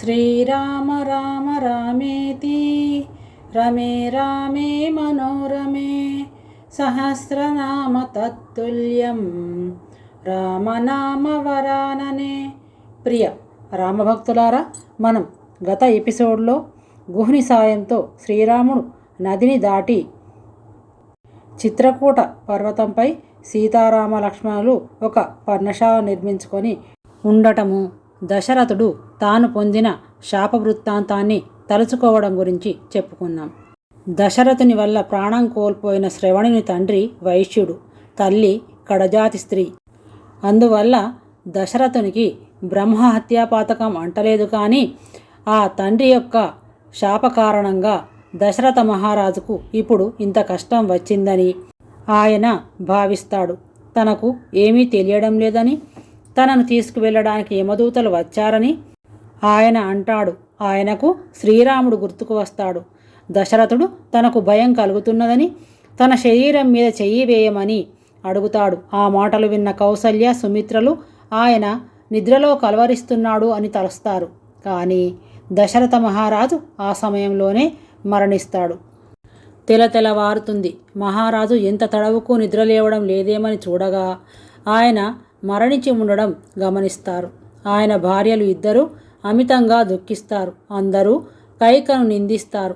శ్రీరామ రామ రామేతి. రమే రామే మనోరమే. సహస్రనామ తత్తుల్యం. రామనామ వరాననే. ప్రియ రామభక్తులారా మనం గత ఎపిసోడ్లో గుహుని సాయంతో శ్రీరాముడు నదిని దాటి చిత్రకూట పర్వతంపై సీతారామ లక్ష్మణులు ఒక పర్ణశాల నిర్మించుకొని ఉండటము దశరథుడు తాను పొందిన శాప వృత్తాంతాన్ని తలుచుకోవడం గురించి చెప్పుకుందాం దశరథుని వల్ల ప్రాణం కోల్పోయిన శ్రవణుని తండ్రి వైశ్యుడు తల్లి కడజాతి స్త్రీ. అందువల్ల దశరథునికి బ్రహ్మహత్యా పాతకం అంటలేదు కానీ ఆ తండ్రి యొక్క శాప కారణంగా దశరథ మహారాజుకు ఇప్పుడు ఇంత కష్టం వచ్చిందని ఆయన భావిస్తాడు. తనకు ఏమీ తెలియడం లేదని తనను తీసుకువెళ్ళడానికి యమదూతలు వచ్చారని ఆయన అంటాడు. ఆయనకు శ్రీరాముడు గుర్తుకు వస్తాడు. దశరథుడు తనకు భయం కలుగుతున్నదని తన శరీరం మీద చెయ్యి వేయమని అడుగుతాడు. ఆ మాటలు విన్న కౌసల్య సుమిత్రలు ఆయన నిద్రలో కలవరిస్తున్నాడు అని తలుస్తారు. కానీ దశరథ మహారాజు ఆ సమయంలోనే మరణిస్తాడు. తెల తెలవారుతుంది. మహారాజు ఎంత తడవుకు నిద్రలేవడం లేదేమని చూడగా ఆయన మరణించి ఉండడం గమనిస్తారు. ఆయన భార్యలు ఇద్దరు అమితంగా దుఃఖిస్తారు. అందరూ కైకను నిందిస్తారు.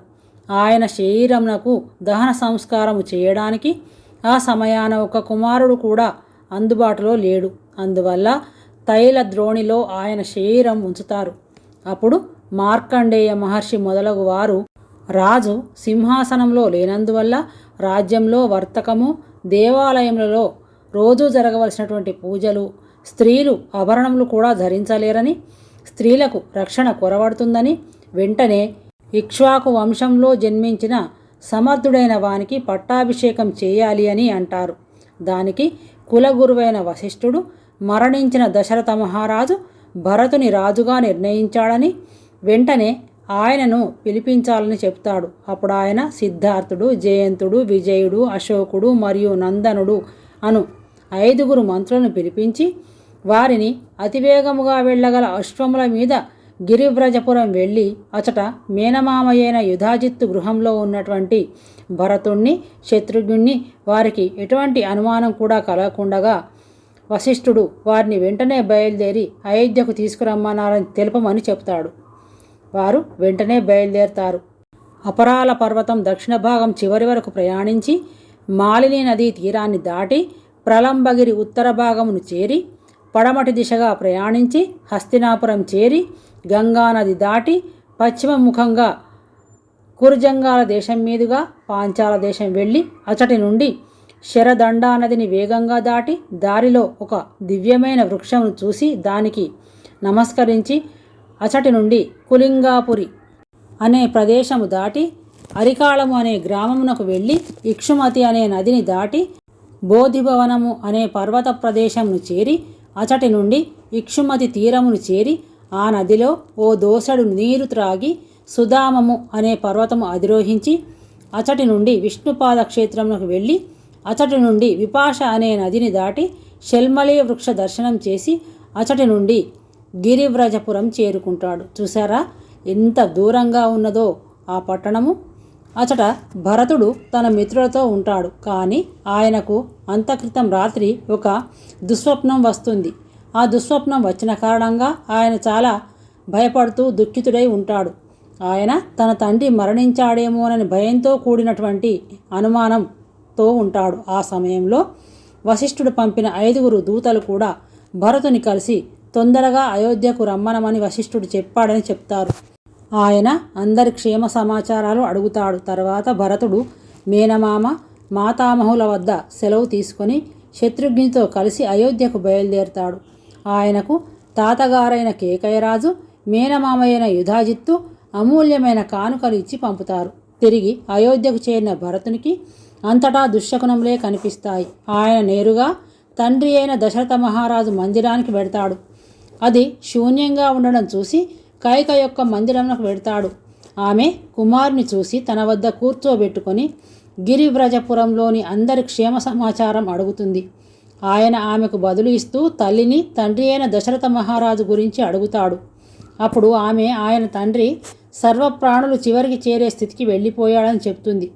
ఆయన శరీరమునకు దహన సంస్కారము చేయడానికి ఆ సమయాన ఒక కుమారుడు కూడా అందుబాటులో లేడు. అందువల్ల తైల ద్రోణిలో ఆయన శరీరం ఉంచుతారు. అప్పుడు మార్కండేయ మహర్షి మొదలగు వారు రాజు సింహాసనంలో లేనందువల్ల రాజ్యంలో వర్తకము దేవాలయములలో రోజు జరగవలసినటువంటి పూజలు స్త్రీలు ఆభరణములు కూడా ధరించలేరని స్త్రీలకు రక్షణ కొరబడుతుందని వెంటనే ఇక్ష్వాకు వంశంలో జన్మించిన సమర్థుడైన వానికి పట్టాభిషేకం చేయాలి అని అంటారు. దానికి కులగురువైన వశిష్ఠుడు మరణించిన దశరథ మహారాజు భరతుని రాజుగా నిర్ణయించాడని వెంటనే ఆయనను పిలిపించాలని చెప్తాడు. అప్పుడు ఆయన సిద్ధార్థుడు జయంతుడు విజయుడు అశోకుడు మరియు నందనుడు అను ఐదుగురు మంత్రులను పిలిపించి వారిని అతివేగముగా వెళ్ళగల అశ్వముల మీద గిరివ్రజపురం వెళ్ళి అచట మేనమామయ్యైన యుధాజిత్తు గృహంలో ఉన్నటువంటి భరతుణ్ణి శత్రుఘ్నుణ్ణి వారికి ఎటువంటి అనుమానం కూడా కలగకుండగా వశిష్ఠుడు వారిని వెంటనే బయలుదేరి అయోధ్యకు తీసుకురమ్మన్నారని తెలుపమని చెప్తాడు. వారు వెంటనే బయలుదేరతారు. అపరాల పర్వతం దక్షిణ భాగం చివరి వరకు ప్రయాణించి మాలిని నదీ తీరాన్ని దాటి ప్రలంబగిరి ఉత్తర భాగమును చేరి పడమటి దిశగా ప్రయాణించి హస్తినాపురం చేరి గంగానది దాటి పశ్చిమ ముఖంగా కురుజంగాల దేశం మీదుగా పాంచాల దేశం వెళ్ళి అచటి నుండి శరదండా నదిని వేగంగా దాటి దారిలో ఒక దివ్యమైన వృక్షమును చూసి దానికి నమస్కరించి అచటి నుండి కులింగాపురి అనే ప్రదేశము దాటి అరికాళము అనే గ్రామమునకు వెళ్ళి ఇక్షుమతి అనే నదిని దాటి బోధిభవనము అనే పర్వత ప్రదేశమును చేరి అచటి నుండి ఇక్షుమతి తీరమును చేరి ఆ నదిలో ఓ దోసడు నీరు త్రాగి సుధామము అనే పర్వతము అధిరోహించి అచటి నుండి విష్ణుపాద క్షేత్రంలోకి వెళ్ళి అచటి నుండి విపాష అనే నదిని దాటి షెల్మలి వృక్ష దర్శనం చేసి అచటి నుండి గిరివ్రజపురం చేరుకుంటాడు. చూసారా ఎంత దూరంగా ఉన్నదో ఆ పట్టణము. అచట భరతుడు తన మిత్రులతో ఉంటాడు. కానీ ఆయనకు అంతక్రితం రాత్రి ఒక దుస్వప్నం వస్తుంది. ఆ దుస్వప్నం వచ్చిన కారణంగా ఆయన చాలా భయపడుతూ దుఃఖితుడై ఉంటాడు. ఆయన తన తండ్రి మరణించాడేమోనని భయంతో కూడినటువంటి అనుమానంతో ఉంటాడు. ఆ సమయంలో వశిష్ఠుడు పంపిన ఐదుగురు దూతలు కూడా భరతుని కలిసి తొందరగా అయోధ్యకు రమ్మనమని వశిష్ఠుడు చెప్పాడని చెప్తారు. ఆయన అందరి క్షేమ సమాచారాలు అడుగుతాడు. తర్వాత భరతుడు మేనమామ మాతామహుల వద్ద సెలవు తీసుకొని శత్రుఘ్నితో కలిసి అయోధ్యకు బయలుదేరుతాడు. ఆయనకు తాతగారైన కేకయరాజు మేనమామయ్యన యుధాజిత్తు అమూల్యమైన కానుకలు ఇచ్చి పంపుతారు. తిరిగి అయోధ్యకు చేరిన భరతునికి అంతటా దుశ్శకునంలే కనిపిస్తాయి. ఆయన నేరుగా తండ్రి అయిన దశరథ మహారాజు మందిరానికి పెడతాడు అది శూన్యంగా ఉండడం చూసి కైక యొక్క మందిరంలోకి వెడతాడు ఆమె కుమారుని చూసి తన వద్ద కూర్చోబెట్టుకొని గిరివ్రజపురంలోని అందరి క్షేమ సమాచారం అడుగుతుంది. ఆయన ఆమెకు బదులు ఇస్తూ తల్లిని తండ్రి అయిన దశరథ మహారాజు గురించి అడుగుతాడు. అప్పుడు ఆమె ఆయన తండ్రి సర్వప్రాణులు చివరికి చేరే స్థితికి వెళ్ళిపోయాడని చెప్తుంది.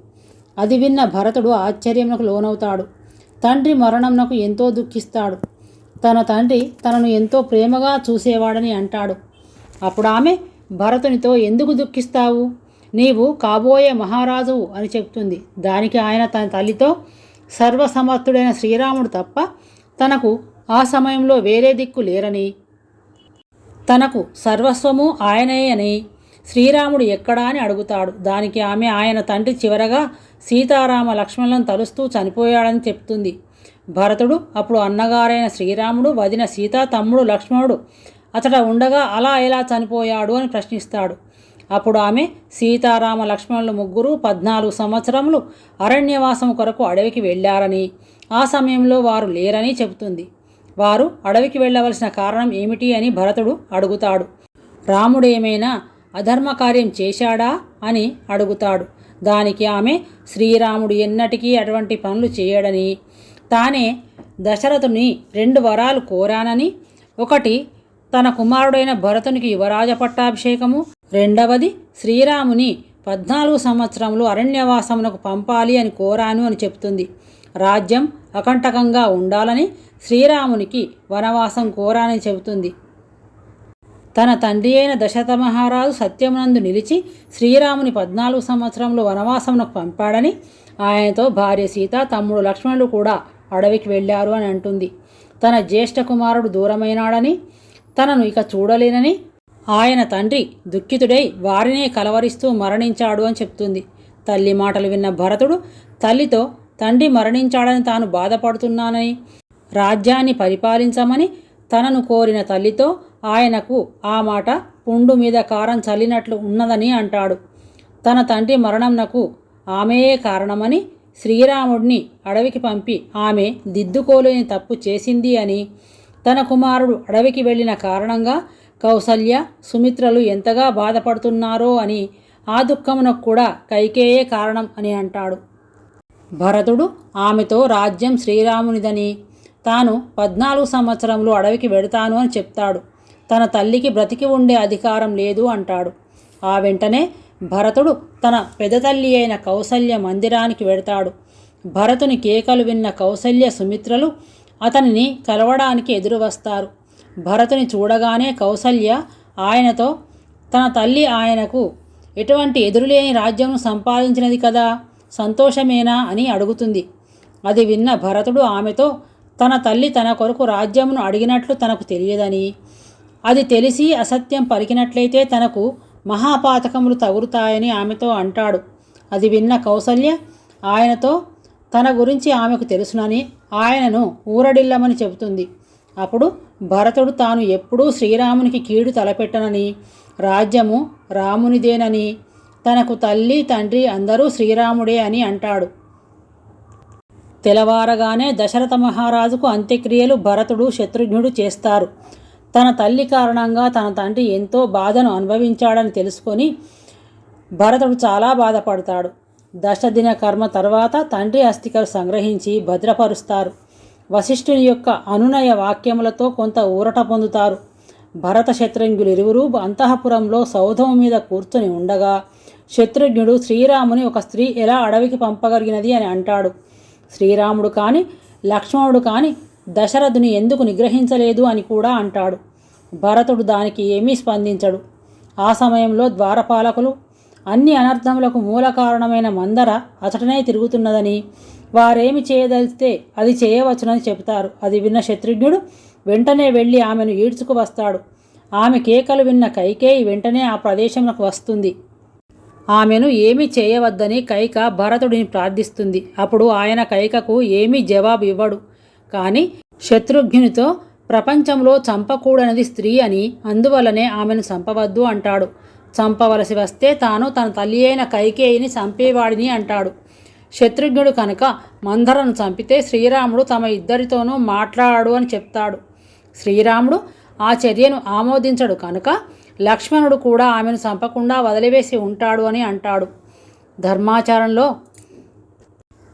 అది విన్న భరతుడు ఆశ్చర్యమునకు లోనవుతాడు. తండ్రి మరణంనకు ఎంతో దుఃఖిస్తాడు. తన తండ్రి తనను ఎంతో ప్రేమగా చూసేవాడని అంటాడు. అప్పుడు ఆమె భరతునితో ఎందుకు దుఃఖిస్తావు? నీవు కాబోయే మహారాజువు అని చెప్తుంది. దానికి ఆయన తన తల్లితో సర్వసమర్థుడైన శ్రీరాముడు తప్ప తనకు ఆ సమయంలో వేరే దిక్కు లేరని. తనకు సర్వస్వము ఆయనే అని శ్రీరాముడు ఎక్కడా అని అడుగుతాడు. దానికి ఆమె ఆయన తండ్రి చివరగా సీతారామ లక్ష్మణులను తలుస్తూ చనిపోయాడని చెప్తుంది. భరతుడు అప్పుడు అన్నగారైన శ్రీరాముడు వదిన సీత తమ్ముడు లక్ష్మణుడు అతడ ఉండగా అలా ఎలా చనిపోయాడు అని ప్రశ్నిస్తాడు. అప్పుడు ఆమె సీతారామ లక్ష్మణులు ముగ్గురు పద్నాలుగు సంవత్సరములు అరణ్యవాసం కొరకు అడవికి వెళ్ళారని ఆ సమయంలో వారు లేరని చెబుతుంది. వారు అడవికి వెళ్ళవలసిన కారణం ఏమిటి అని భరతుడు అడుగుతాడు. రాముడేమైనా అధర్మ కార్యం చేశాడా అని అడుగుతాడు. దానికి ఆమె శ్రీరాముడు ఎన్నటికీ అటువంటి పనులు చేయడని తానే దశరథుని రెండు వరాలు కోరానని ఒకటి తన కుమారుడైన భరతునికి యువరాజ పట్టాభిషేకము. రెండవది శ్రీరాముని పద్నాలుగు సంవత్సరములు అరణ్యవాసమునకు పంపాలి అని కోరాను అని చెప్తుంది. రాజ్యం అకంటకంగా ఉండాలని శ్రీరామునికి వనవాసం కోరానని చెబుతుంది. తన తండ్రి అయిన దశరథ మహారాజు సత్యమునందు నిలిచి శ్రీరాముని పద్నాలుగు సంవత్సరంలో వనవాసమునకు పంపాడని ఆయనతో భార్య సీత తమ్ముడు లక్ష్మణుడు కూడా అడవికి వెళ్ళారు అని అంటుంది. తన జ్యేష్ఠ కుమారుడు దూరమైనాడని తనను ఇక చూడలేనని ఆయన తండ్రి దుఃఖితుడై వారినే కలవరిస్తూ మరణించాడు అని చెప్తుంది. తల్లి మాటలు విన్న భరతుడు తల్లితో తండ్రి మరణించాడని తాను బాధపడుతున్నానని రాజ్యాన్ని పరిపాలించమని తనను కోరిన తల్లితో ఆయనకు ఆ మాట పుండు మీద కారం చల్లినట్లు ఉన్నదని అంటాడు. తన తండ్రి మరణంనకు ఆమెయే కారణమని శ్రీరాముడిని అడవికి పంపి ఆమె దిద్దుకోలేని తప్పు చేసింది అని తన కుమారుడు అడవికి వెళ్ళిన కారణంగా కౌసల్య సుమిత్రలు ఎంతగా బాధపడుతున్నారో అని ఆ దుఃఖమునకు కూడా కైకేయే కారణం అని అంటాడు. భరతుడు ఆమెతో రాజ్యం శ్రీరామునిదని తాను పద్నాలుగు సంవత్సరంలో అడవికి వెడతాను అని చెప్తాడు. తన తల్లికి బ్రతికి ఉండే అధికారం లేదు అంటాడు. ఆ వెంటనే భరతుడు తన పెదతల్లి అయిన కౌసల్య మందిరానికి వెడతాడు. భరతుని కేకలు విన్న కౌసల్య సుమిత్రలు అతనిని కలవడానికి ఎదురు వస్తారు. భరతుని చూడగానే కౌసల్య ఆయనతో తన తల్లి ఆయనకు ఎటువంటి ఎదురులేని రాజ్యం సంపాదించినది కదా? సంతోషమేనా? అని అడుగుతుంది. అది విన్న భరతుడు ఆమెతో తన తల్లి తన కొరకు రాజ్యమును అడిగినట్లు తనకు తెలియదని. అది తెలిసి అసత్యం పలికినట్లయితే తనకు మహాపాతకములు తగులుతాయని ఆమెతో అంటాడు. అది విన్న కౌసల్య ఆయనతో తన గురించి ఆమెకు తెలుసునని ఆయనను ఊరడిల్లమని చెబుతుంది. అప్పుడు భరతుడు తాను ఎప్పుడూ శ్రీరామునికి కీడు తలపెట్టనని రాజ్యము రామునిదేనని తనకు తల్లి తండ్రి అందరూ శ్రీరాముడే అని అంటాడు. తెలవారగానే దశరథ మహారాజుకు అంత్యక్రియలు భరతుడు శత్రుఘ్నుడు చేస్తారు. తన తల్లి కారణంగా తన తండ్రి ఎంతో బాధను అనుభవించాడని తెలుసుకొని భరతుడు చాలా బాధపడతాడు. దశదిన కర్మ తర్వాత తండ్రి అస్థికలు సంగ్రహించి భద్రపరుస్తారు. వశిష్ఠుని యొక్క అనునయ వాక్యములతో కొంత ఊరట పొందుతారు. భరత శత్రుఘ్నులు ఇరువురు అంతఃపురంలో సౌధం మీద కూర్చొని ఉండగా శత్రుఘ్నుడు శ్రీరాముని ఒక స్త్రీ ఎలా అడవికి పంపగలిగినది అని అంటాడు. శ్రీరాముడు కాని లక్ష్మణుడు కాని దశరథుని ఎందుకు నిగ్రహించలేదు అని కూడా అంటాడు. భరతుడు దానికి ఏమీ స్పందించడు. ఆ సమయంలో ద్వారపాలకులు అన్ని అనర్థములకు మూల కారణమైన మందర అతటనే తిరుగుతున్నదని. వారేమి చేయదలిస్తే అది చేయవచ్చునని చెబుతారు. అది విన్న శత్రుఘ్నుడు వెంటనే వెళ్ళి ఆమెను ఈడ్చుకు వస్తాడు. ఆమె కేకలు విన్న కైకేయి వెంటనే ఆ ప్రదేశంలోకి వస్తుంది. ఆమెను ఏమీ చేయవద్దని కైక భరతుడిని ప్రార్థిస్తుంది. అప్పుడు ఆయన కైకకు ఏమీ జవాబు ఇవ్వడు. కానీ శత్రుఘ్నునితో ప్రపంచంలో చంపకూడనది స్త్రీ అని అందువలనే ఆమెను చంపవద్దు అంటాడు. చంపవలసి వస్తే తాను తన తల్లి అయిన కైకేయిని చంపేవాడిని అంటాడు. శత్రుఘ్నుడు కనుక మందరను చంపితే శ్రీరాముడు తమ ఇద్దరితోనూ మాట్లాడు అని చెప్తాడు. శ్రీరాముడు ఆ చర్యను ఆమోదించడు కనుక లక్ష్మణుడు కూడా ఆమెను చంపకుండా వదిలివేసి ఉంటాడు అని అంటాడు. ధర్మాచారంలో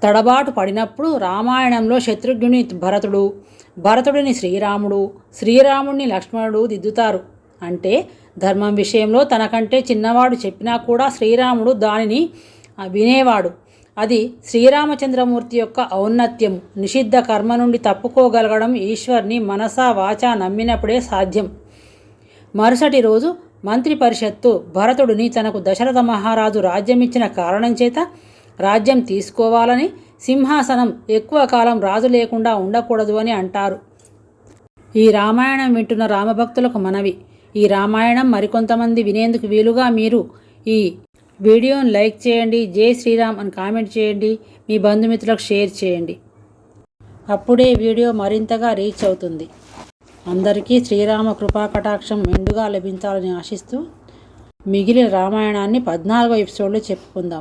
తడబాటు పడినప్పుడు రామాయణంలో శత్రుఘ్నుని భరతుడు భరతుడిని శ్రీరాముడు శ్రీరాముడిని లక్ష్మణుడు దిద్దుతారు. అంటే ధర్మం విషయంలో తనకంటే చిన్నవాడు చెప్పినా కూడా శ్రీరాముడు దానిని వినేవాడు. అది శ్రీరామచంద్రమూర్తి యొక్క ఔన్నత్యం. నిషిద్ధ కర్మ నుండి తప్పుకోగలగడం ఈశ్వర్ని మనసా వాచా నమ్మినప్పుడే సాధ్యం. మరుసటి రోజు మంత్రి పరిషత్తు భరతుడిని తనకు దశరథ మహారాజు రాజ్యమిచ్చిన కారణం చేత రాజ్యం తీసుకోవాలని సింహాసనం ఎక్కువ కాలం రాజు లేకుండా ఉండకూడదు అని అంటారు. ఈ రామాయణం వింటున్న రామభక్తులకు మనవి. ఈ రామాయణం మరికొంతమంది వినేందుకు వీలుగా మీరు ఈ వీడియోను లైక్ చేయండి జై శ్రీరామ్ అని కామెంట్ చేయండి మీ బంధుమిత్రులకు షేర్ చేయండి. అప్పుడే వీడియో మరింతగా రీచ్ అవుతుంది. అందరికీ శ్రీరామ కృపా కటాక్షం మెండుగా లభించాలని ఆశిస్తూ మిగిలిన రామాయణాన్ని పద్నాలుగో ఎపిసోడ్లో చెప్పుకుందాం.